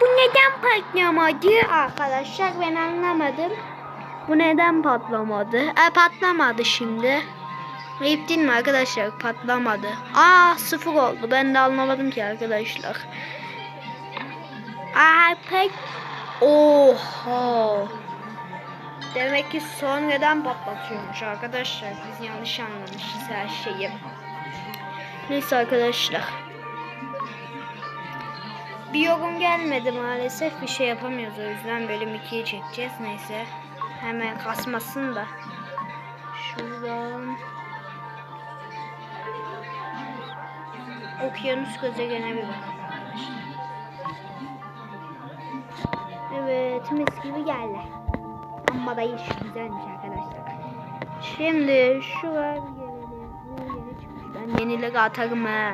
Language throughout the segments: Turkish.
bu neden patlamadı? Arkadaşlar ben anlamadım. Bu neden patlamadı? E patlamadı şimdi. Ayıp değil mi arkadaşlar? Patlamadı. Aa sıfır oldu. Ben de anlamadım ki arkadaşlar. Aa pek... Oha. Demek ki sonradan patlatıyormuş arkadaşlar. Biz yanlış anlamışız her şeyi. Neyse arkadaşlar. Bir yorum gelmedi maalesef. Bir şey yapamıyoruz o yüzden bölüm 2'yi çekeceğiz. Neyse. Hemen kasmasın da. Şuradan. Okyanus gezegene bir bakalım. Evet mis gibi geldi. Amma da iş güzelmiş arkadaşlar. Şimdi şu var yeni çıkmış. Ben atarım ha.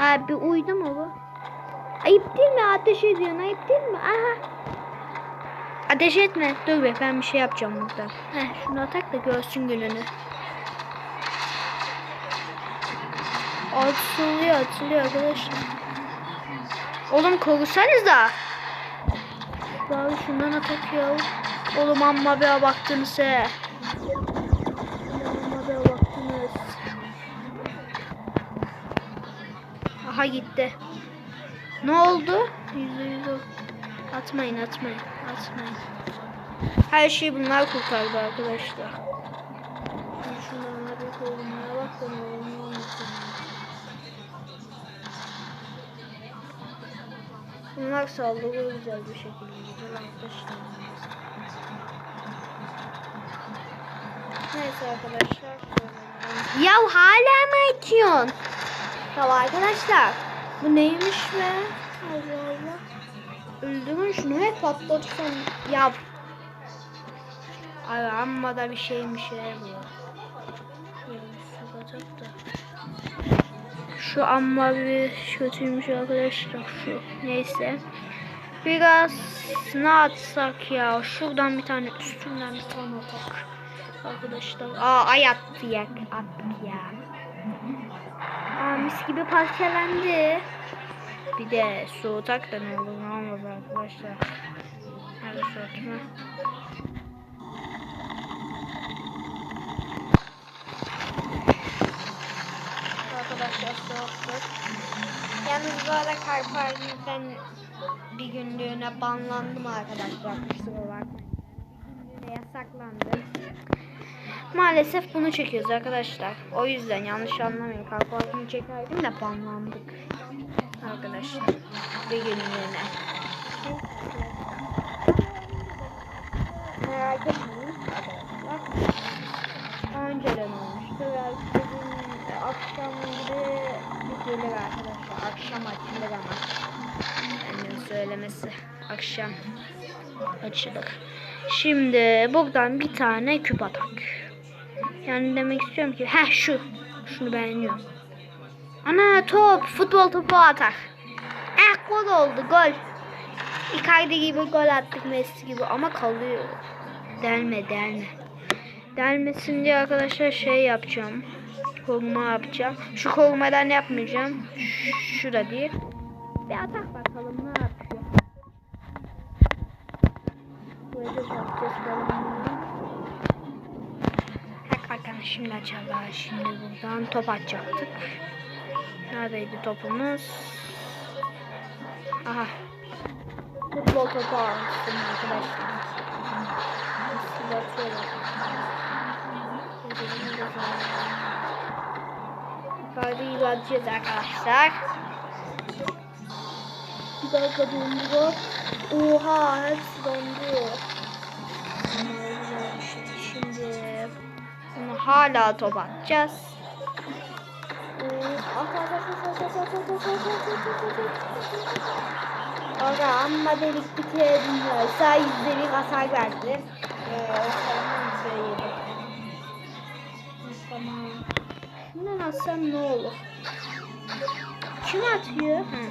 Abi uydu mu bu? Ayıp değil mi? Ateş ediyorsun. Ayıp değil mi? Aha. Ateş etme. Dur be ben bir şey yapacağım burada. Heh, şunu atak da görsün gününü. Atılıyor atılıyor arkadaşlar. Oğlum korursanız Abi şundan atak ya. Oğlum amma bir baktınız he. Amma bir baktınız. Aha gitti. Ne oldu? Yüzde yüz. Atmayın atmayın atmayın. Her şeyi bunlar kurtardı arkadaşlar. Şundan bir bak olmasın. Bunlar saldırıyor güzel bir şekilde. Güzel arkadaşlar. Neyse arkadaşlar. Ya hala mı açıyorsun? Ya arkadaşlar. Bu neymiş be? Allah Allah. Öldürün şunu hep patlatsam. Ya. Ay amma da bir şeymiş ya bu. Şu amma bir kötüymüş arkadaşlar şu. Neyse. Biraz ne atsak ya? Şuradan bir tane üstünden bir tane atak. Arkadaşlar. Aa ay attı ya. Attık ya. Aa mis gibi parçalandı. Bir de soğutak da ne olur ne olmaz arkadaşlar. Hadi soğutma. Arkadaşlar soğuttuk. Yalnız bu arada Karpar'dan bir günlüğüne banlandım arkadaşlar. Kusura bakmayın. Bir günlüğüne yasaklandı. Maalesef bunu çekiyoruz arkadaşlar. O yüzden yanlış anlamayın. Karpar'ını çekerdim de banlandık. Arkadaşlar. Bir günlüğüne. Merak etmeyin arkadaşlar. Önceden olmuştu. Belki bugün akşam gibi bir gelir arkadaşlar. Akşam açılır ama. Annemin söylemesi. Akşam açılır. Şimdi buradan bir tane küp atak. Yani demek istiyorum ki ha şu. Şunu beğeniyorum. Ana top. Futbol topu atar. Eh gol oldu gol. Icardi gibi gol attık Messi gibi ama kalıyor. Delme delme. Delmesin diye arkadaşlar şey yapacağım. Koruma yapacağım. Şu korumadan yapmayacağım. Şurada değil. Bir atak bakalım ne yapıyor. Böyle yapacağız bakalım. Hak şimdi açalım. Şimdi buradan top atacaktık. Neredeydi topumuz? Aha. Futbol topu almıştım arkadaşlar. Atıyorum. Yukarıda ilerleyeceğiz arkadaşlar. Bir dakika dondu. Oha hepsi dondu. Şimdi bunu hala top atacağız. Aga amma delik bitirdim ya. Sağ yüzde bir hasar verdi. Ee. Tamam. Şundan atsam ne olur? Kim atıyor? Ha.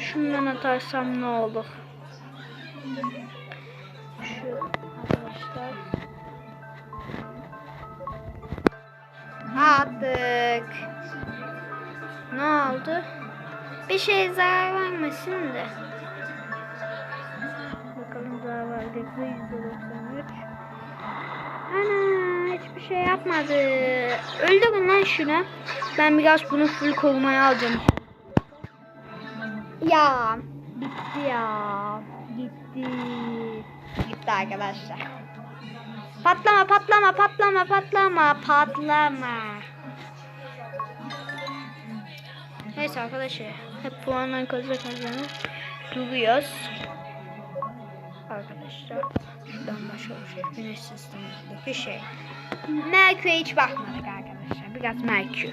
Şundan atarsam ne olur? Şu arkadaşlar. Attık. Ne oldu? Bir şey zarar vermesin de. Bakalım zarar verdik mi? %93. Ana hiçbir şey yapmadı. Öldürün lan şunu. Ben biraz bunu full korumaya alacağım. Ya bitti ya. Gitti. Gitti arkadaşlar. Patlama patlama patlama patlama patlama. Neyse arkadaşlar. Hep puandan kaza kazanıp duruyoruz. Arkadaşlar. Şuradan bir şey. Güneş sistemindeki şey. Merkür'e hiç bakmadık arkadaşlar. Biraz Merkür.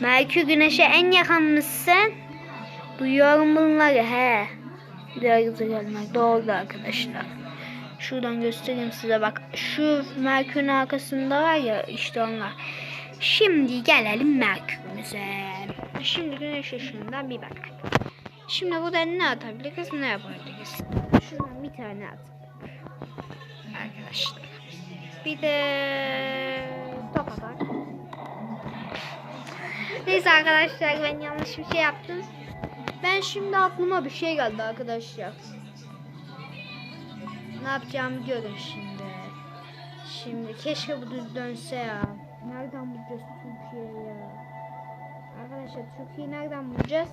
Merkür güneşe en yakın mısın? Duyuyorum bunları he. Diğer gelmek doğru arkadaşlar. Şuradan göstereyim size bak. Şu Merkür'ün arkasında var ya işte onlar. Şimdi gelelim Merkür'ümüze. Şimdi güneş ışığından bir bakalım. Şimdi burada ne atabiliriz ne yapabiliriz? Şuradan bir tane at. Arkadaşlar. Bir de top atar. Neyse arkadaşlar ben yanlış bir şey yaptım. Ben şimdi aklıma bir şey geldi arkadaşlar. Ne yapacağımı görün şimdi. Şimdi keşke bu düz dönse ya. Nereden bulacağız Türkiye'yi ya? Arkadaşlar Türkiye'yi nereden bulacağız?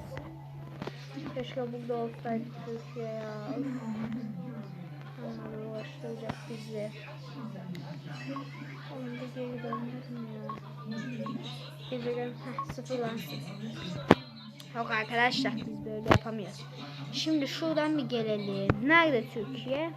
Keşke burada olsaydı Türkiye ya. Onları uğraştıracak bizi. Oğlum bir geri dönmedim ya. Gezegen heh, sıfırlansın. Yok arkadaşlar biz böyle yapamıyoruz. Şimdi şuradan bir gelelim. Nerede? Türkiye